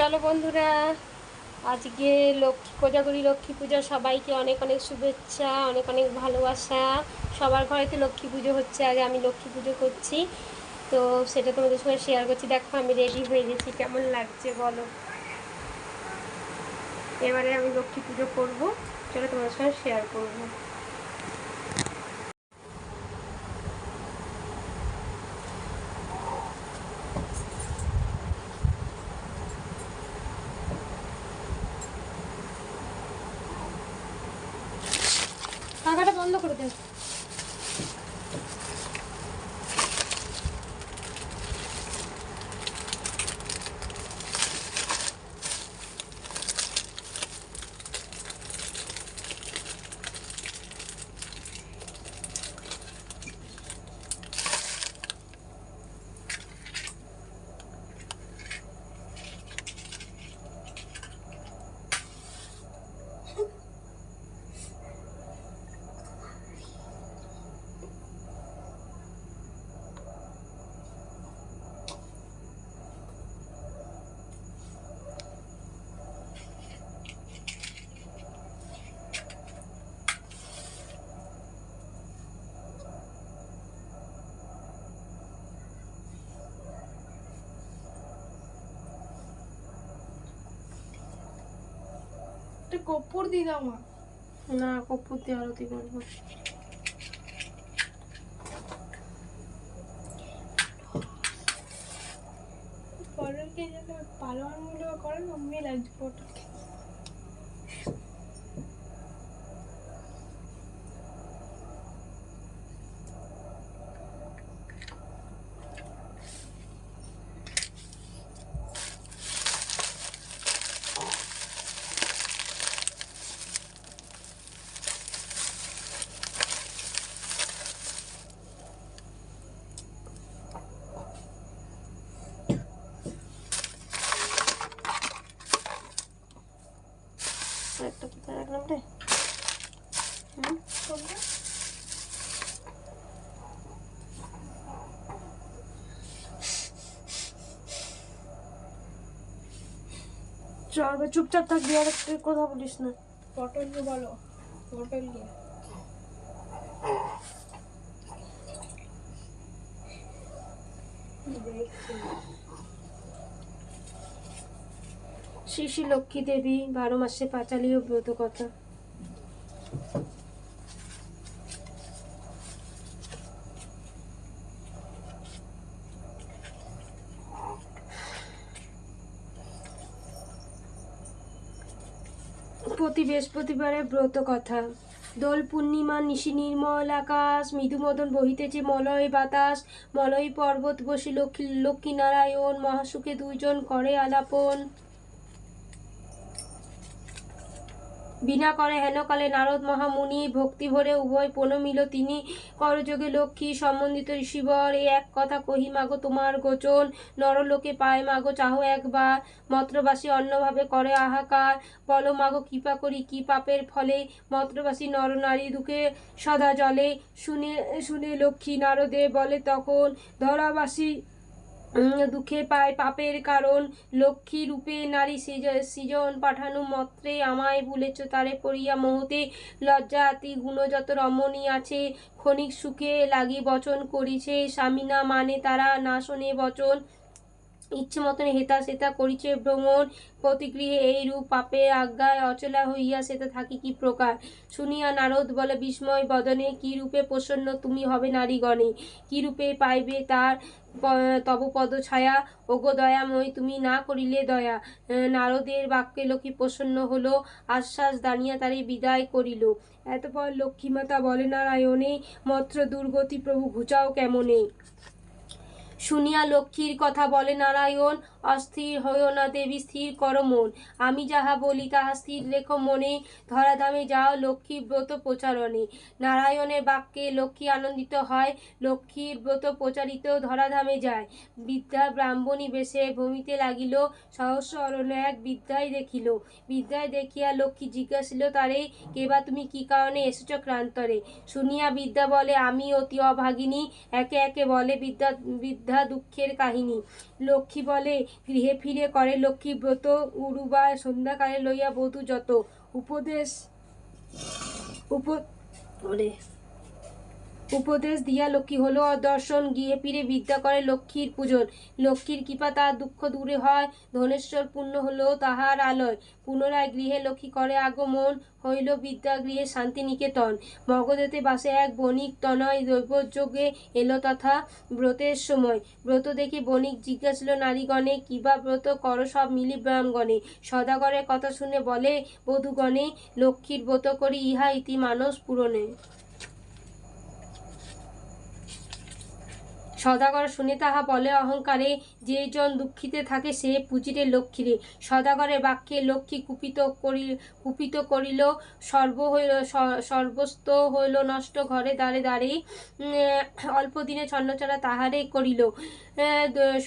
চলো বন্ধুরা, আজকে লক্ষ্মী, কোজাগরি লক্ষ্মী পূজা, সবাইকে অনেক অনেক শুভেচ্ছা, অনেক অনেক ভালোবাসা। সবার ঘরেতে লক্ষ্মী পুজো হচ্ছে, আগে আমি লক্ষ্মী পুজো করছি। তো সেটা তোমাদের সঙ্গে শেয়ার করছি। দেখো, আমি রেডি হয়ে গেছি। কেমন লাগছে বলো? এবারে আমি লক্ষ্মী পুজো করব। সেটা তোমাদের সঙ্গে শেয়ার করব। বন্ধ করে দেন কপ্পর দিয়ে দাও মা। না কপুর দিয়ে আরতি করব পটলকে যাতে পালোয়ান মূল্য করেন অমনি লাগছে পটলকে একটা হুম তোমরা চল চুপচাপ থাকবি আর একটু কথা বলিস না। পটলকে বলো পটলকে শ্রী শ্রী লক্ষ্মী দেবী, বারো মাসে পাঁচালী ও ব্রত কথা প্রতি বৃহস্পতিবারে ব্রত কথা দোল পূর্ণিমা, নিশি নির্মল আকাশ, মৃদুমদন বহিতেছে মলয় বাতাস, মলয় পর্বত বসে লক্ষ্মী লক্ষ্মীনারায়ণ মহাসুখে দুইজন করে আলাপন। বিনা করে হেনকালে নারদ মহামুনি ভক্তি ভরে উভয় প্রণমিল। তিনি করযোগে লক্ষ্মী সম্বন্ধিত ঋষিবর এই এক কথা কহি, মাগো, তোমার গোচন নরলোকে পায়। মাগো, চাহ একবার মত্রবাসী অন্যভাবে করে আহাকার। বলো, মাগো, কৃপা করি, কি পাপের ফলে মত্রবাসী নরনারী দুঃখে সদা জলে শুনে শুনে লক্ষ্মী নারদে বলে, তখন ধরাবাসী দুঃখে পায় পাপের কারণ। লক্ষ্মী রূপে নারী সৃজন পাঠানো মত্রে আমায় ভুলেছ তারে পড়িয়া মহতে। লজ্জা আতি গুণ যত রমণী আছে, ক্ষণিক সুখে লাগি বচন করিছে। স্বামী না মানে তারা না শোনে বচন। ইচ্ছে মতন হেতা সেতা করিছে ভ্রমণ। প্রতিগৃহে এই রূপ পাপে আজ্ঞায় অচলা হইয়া সেটা থাকি কি প্রকার? শুনিয়া নারদ বলে, বিস্ময় বদনে কি রূপে প্রসন্ন তুমি হবে নারীগণে? কি রূপে পাইবে তার তব পদ ছায়া? ওগো দয়াময়, তুমি না করিলে দয়া। নারদের বাক্যে লক্ষ্মী প্রসন্ন হলো, আশ্বাস দানিয়া তারে বিদায় করিল। এতপর লক্ষ্মীমাতা বলে, নারায়ণে মত্র দুর্গতি প্রভু, ঘুচাও কেমনে? শুনিয়া লক্ষ্মীর কথা বলে, নারায়ণ, অস্থির হইও না দেবী, স্থির কর মন। আমি যাহা বলি তাহা স্থির রেখো মনে। ধরাধামে যাও লক্ষ্মীর ব্রত প্রচারণে। নারায়ণের বাক্যে লক্ষ্মী আনন্দিত হয় লক্ষ্মীর ব্রত প্রচারিত ধরাধামে যায়। বিদ্যা ব্রাহ্মণী বেশে ভূমিতে লাগিল, সহস্র অরণ্য এক বিদ্যায় দেখিল। বিদ্যায় দেখিয়া লক্ষ্মী জিজ্ঞাসিল, তারে কেবা তুমি কি কারণে এসেছ ক্রান্তরে? শুনিয়া বিদ্যা বলে, আমি অতি অভাগিনী। একে একে বলে, বিদ্যা বিদ্যা বৃদ্ধা দুঃখের কাহিনী। লক্ষ্মী বলে, গৃহে ফিরে করে লক্ষ্মী ব্রত উরুবা সন্ধ্যাকালে লইয়া বধূ যত। উপদেশ উপ উপদেশ দিয়া লক্ষ্মী হলো অদর্শন গিয়ে ফিরে বিদ্যা করে লক্ষ্মীর পূজন। লক্ষ্মীর কৃপা তার দুঃখ দূরে হয়, ধনেশ্বর পূর্ণ হলো তাহার আলয়। পুনরায় গৃহে লক্ষ্মী করে আগমন, হইল বিদ্যা গৃহে শান্তিনিকেতন। মগধেতে বাসে এক বণিক তনয় দৈবযোগে এলো তথা ব্রতের সময়। ব্রত দেখে বণিক জিজ্ঞাসিল, নারীগণে কিবা ব্রত কর সব মিলি ব্রাহ্মগণে সদাগরের কথা শুনে বলে, বধুগণে, লক্ষ্মীর ব্রত করি, ইহা ইতি মানস পূরণে। সদাগর শুনে তাহা বলে অহংকারে যে জন দুঃখিতে থাকে সে পুজিরে লক্ষ্মীরে। সদাগরের বাক্যে লক্ষ্মী কুপিত করি, কুপিত করিল, সর্ব হইল সর্বস্ত হইল নষ্ট ঘরে দাঁড়ে দাঁড়ে অল্প দিনে ছন্নচড়া তাহারে করিল।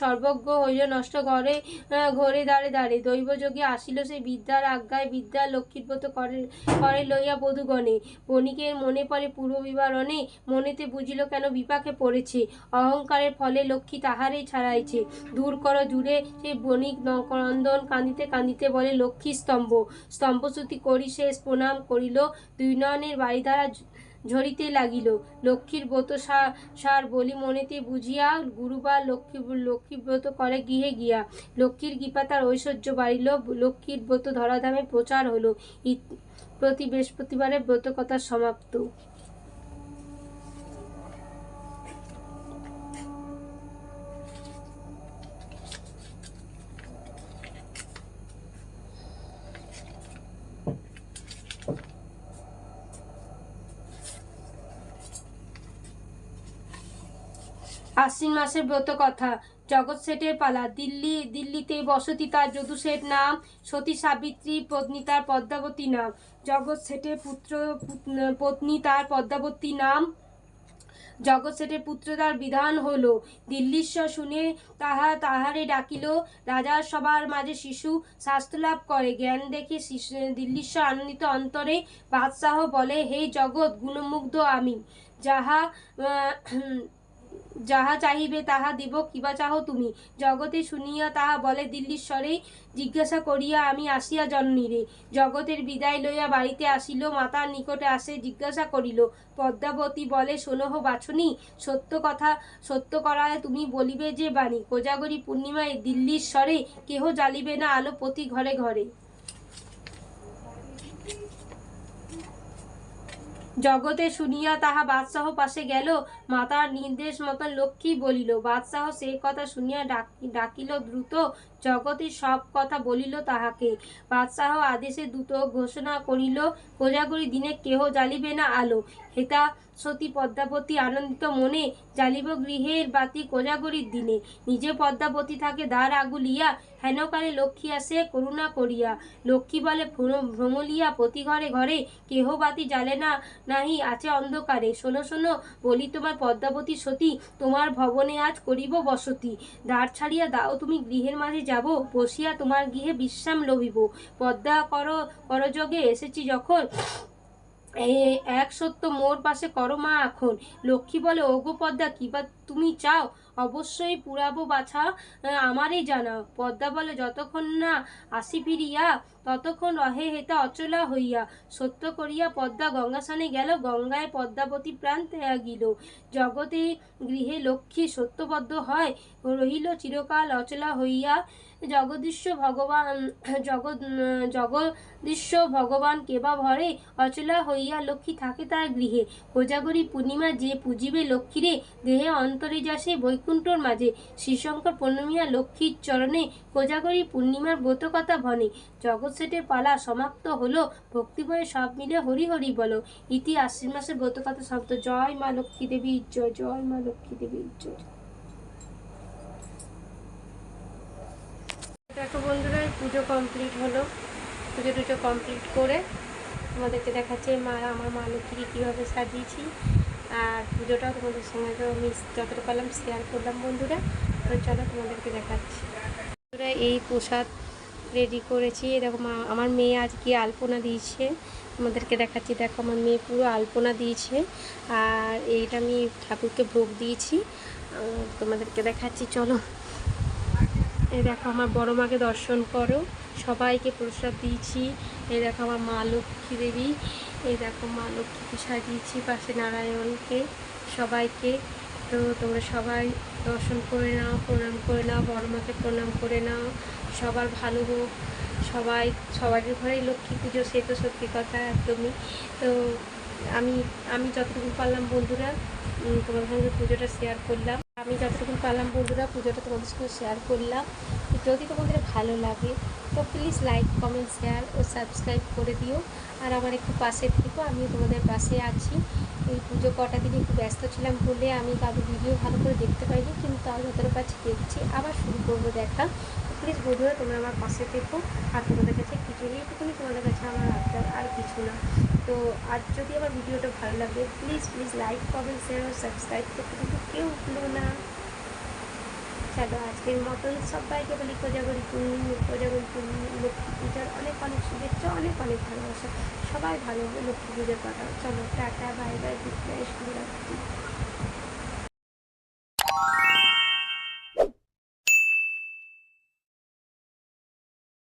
সর্বজ্ঞ হইল নষ্ট ঘরে ঘরে দাঁড়ে দাঁড়ে দৈবযোগে আসিল সে বিদ্যার আজ্ঞায়, বিদ্যা লক্ষ্মীর ব্রত করে করে লইয়া বধূগণে। বণিকের মনে পড়ে পূর্ব বিবরণে মনেতে বুঝিল কেন বিপাকে পড়েছে। অহংকারের ফলে লক্ষ্মী তাহারেই ছাড়াইছে। দূর কর জুড়ে সে বণিক নকরন্দন কাঁদিতে কাঁদিতে বলে, লক্ষ্মী স্তম্ভ স্তম্ভস্তুতি করি শেষ প্রণাম করিল। দুই নয়নের বাড়ি দ্বারা ঝরিতে লাগিল। লক্ষ্মীর ব্রত সার বলি মনেতে বুঝিয়া গুরুবার লক্ষ্মী লক্ষ্মী ব্রত করে গৃহে গিয়া। লক্ষ্মীর কৃপা তার ঐশ্বর্য বাড়িল। লক্ষ্মীর ব্রত ধরাধামে প্রচার হলো। প্রতি বৃহস্পতিবারে ব্রত কথা সমাপ্ত। আশ্বিন মাসের ব্রত কথা। জগৎ শেঠের পালা। দিল্লি, দিল্লিতে বসতি তার যদু শেঠ নাম, সতী সাবিত্রী পত্নী তার পদ্মাবতী নাম। জগৎ শেঠের পুত্র, পত্নী তার পদ্মাবতী নাম। জগৎ শেঠের পুত্র তার বিধান হলো, দিল্লীশ্বর শুনে তাহা তাহারে ডাকিল। রাজার সবার মাঝে শিশু স্বাস্থ্য লাভ করে। জ্ঞান দেখে শিশু- দিল্লীশ্বর আনন্দিত অন্তরে বাদশাহ বলে, হে জগৎ, গুণমুগ্ধ আমি। যাহা যাহা চাহিবে তাহা দিব, কিবা চাহ তুমি? জগতে শুনিয়া তাহা বলে দিল্লীশ্বরে, জিজ্ঞাসা করিয়া আমি আসিয়া জন্মিরে জগতের বিদায় লইয়া বাড়িতে আসিল, মাতার নিকটে আসে জিজ্ঞাসা করিল, পদ্মাবতী বলে শোনহ বাছনি, সত্য কথা, সত্য করায় তুমি বলিবে যে বাণী। কোজাগরী পূর্ণিমায় দিল্লীর স্বরে কেহ জ্বালিবে না আলো প্রতি ঘরে ঘরে। জগতে শুনিয়া তাহা বাদশাহ পাশে গেল। মাতার নির্দেশ মতন লক্ষ্মী বলিল, বাদশাহ সেই কথা শুনিয়া ডাকি- ডাকিল দ্রুত। জগতে সব কথা বলিল তাহাকে। বাদশাহ আদেশে দ্রুত ঘোষণা করিল, কোজাগরী দিনে কেহ জ্বালিবে না আলো। হেতা সতী পদ্মাবতী আনন্দিত মনে জ্বালিব গৃহের বাতি কোজাগরীর দিনে। নিজে পদ্মাবতী থাকে দ্বার আগুলিয়া হেনকালে লক্ষ্মী আসে, করুণা করিয়া। লক্ষ্মী বলে, ভ্রম- ভ্রমলিয়া প্রতি ঘরে ঘরে কেহ বাতি জ্বালে না, নাহি আছে অন্ধকারে। শোনো শোনো, বলি তোমার পদ্মাবতী সতী, তোমার ভবনে আজ করিব বসতি। দ্বার ছাড়িয়া দাও, তুমি গৃহের মাঝে যাব, বসিয়া তোমার গৃহে বিশ্রাম লভিব। পদ্মা কর করযোগে এসেছি যখন এক সত্য মোর পাশে করো মা এখন লক্ষ্মী বলে, ওগো পদ্মা, কি বা তুমি চাও? অবশ্যই পুরাবো বাছা আমারই জানা। পদ্মা বলে, যতক্ষণ না আসি ফিরিয়া, ততক্ষণ রহে হেতা অচলা হইয়া। সত্য করিয়া পদ্মা গঙ্গাসানে গেল, গঙ্গায় পদ্মাবতী প্রাণ ত্যাগিল। জগতে গৃহে লক্ষ্মী সত্যবদ্ধ হয়, রহিল চিরকাল অচলা হইয়া। জগদীশ্ব ভগবান জগৎ জগদীশ্ব ভগবান কেবা ভরে, অচলা হইয়া লক্ষ্মী থাকে তার গৃহে। কোজাগরী পূর্ণিমা যে পুজিবে লক্ষ্মীরে, দেহে অন্তরে যা সে যাসে বৈকুণ্ঠর মাঝে। শ্রীশঙ্কর পূর্ণমিয়া লক্ষ্মীর চরণে কোজাগরী পূর্ণিমার ব্রত কথা ভনে জগৎ সেটের পালা সমাপ্ত হলো ভক্তিভরে সব মিলে হরি হরি বলো। ইতি আশ্বিন মাসের ব্রত কথা সমাপ্ত। জয় মা লক্ষ্মী দেবী, জয় জয় মা লক্ষ্মী দেবী, জয়। দেখো বন্ধুরা পুজো কমপ্লিট হলো। পুজো টুজো কমপ্লিট করে তোমাদেরকে দেখাচ্ছে মা, আমার মা লক্ষ্মীকে কীভাবে সাজিয়েছি। আর পুজোটাও তোমাদের সঙ্গে তো আমি যতটা পারলাম শেয়ার করলাম বন্ধুরা। তো চলো তোমাদেরকে দেখাচ্ছি। বন্ধুরা, এই প্রসাদ রেডি করেছি। এই দেখো মা, আমার মেয়ে আজকে আলপনা দিয়েছে। তোমাদেরকে দেখাচ্ছি। দেখো, আমার মেয়ে পুরো আলপনা দিয়েছে। আর এইটা আমি ঠাকুরকে ভোগ দিয়েছি। তোমাদেরকে দেখাচ্ছি। চলো। এই দেখো, আমার বড় মাকে দর্শন করো। সবাইকে প্রসাদ দিয়েছি। এই দেখো আমার মা লক্ষ্মী দেবী। এই দেখো মা লক্ষ্মীকে সাজিয়েছি পাশে নারায়ণকে, সবাইকে। তো তোমরা সবাই দর্শন করে নাও, প্রণাম করে নাও, বড় মাকে প্রণাম করে নাও। সবার ভালো হোক। সবাই সবারই ঘরেই লক্ষ্মী পুজো, সে তো সত্যি কথা একদমই। তো আমি আমি যতটুকু পারলাম বন্ধুরা তোমাদের সঙ্গে পুজোটা শেয়ার করলাম। আমি যতটুকু পারলাম বন্ধুরা, পুজোটা তোমাদের সঙ্গে শেয়ার করলাম। যদি তোমাদের ভালো লাগে, তো প্লিজ লাইক কমেন্ট শেয়ার ও সাবস্ক্রাইব করে দিও। আর আমার একটু পাশে থেকো, আমিও তোমাদের পাশে আছি। এই পুজো কটা দিন একটু ব্যস্ত ছিলাম বলে আমি কারও ভিডিও ভালো করে দেখতে পাইনি, কিন্তু আমি ওদের কাছে দেখছি, আবার শুরু করব দেখা। প্লিজ বন্ধুরা, তোমরা আমার পাশে থেকো। আর তোমাদের কাছে কিছু নেই তোমাদের কাছে আমার আবদার, আর কিছু না। তো আর যদি আমার ভিডিওটা ভালো লাগে please please like comment share O subscribe করতে কিন্তু কেউ ভুলো না। চলো আজকের মতন সবাইকে বলি কোজাগরি পূর্ণিমা কোজাগরি পূর্ণিমা লক্ষ্মী পূজার অনেক অনেক শুভেচ্ছা, অনেক অনেক ভালোবাসা। সবাই ভালো লক্ষ্মী পুজোর কথা। চলো, টাটা, বাই বাই, গুড